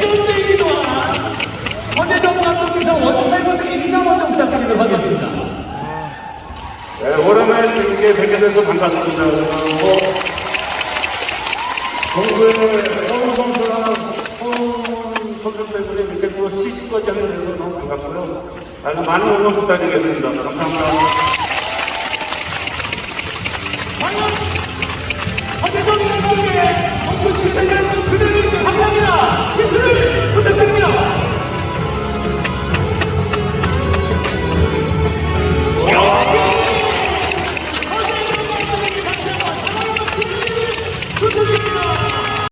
레전드이기도 한 권혜정 감독께서 원주팬분들 인사 먼저 부탁드리도록 하겠습니다. 네, 오랜만에 즐겁게 뵙게 돼서 반갑습니다. 어, 정부의 허웅 선수 허웅 선수 때문에 이렇게 또 시즌까지 하게 돼서 너무 반갑고요. 아, 많은 응원 부탁드리겠습니다. 감사합니다.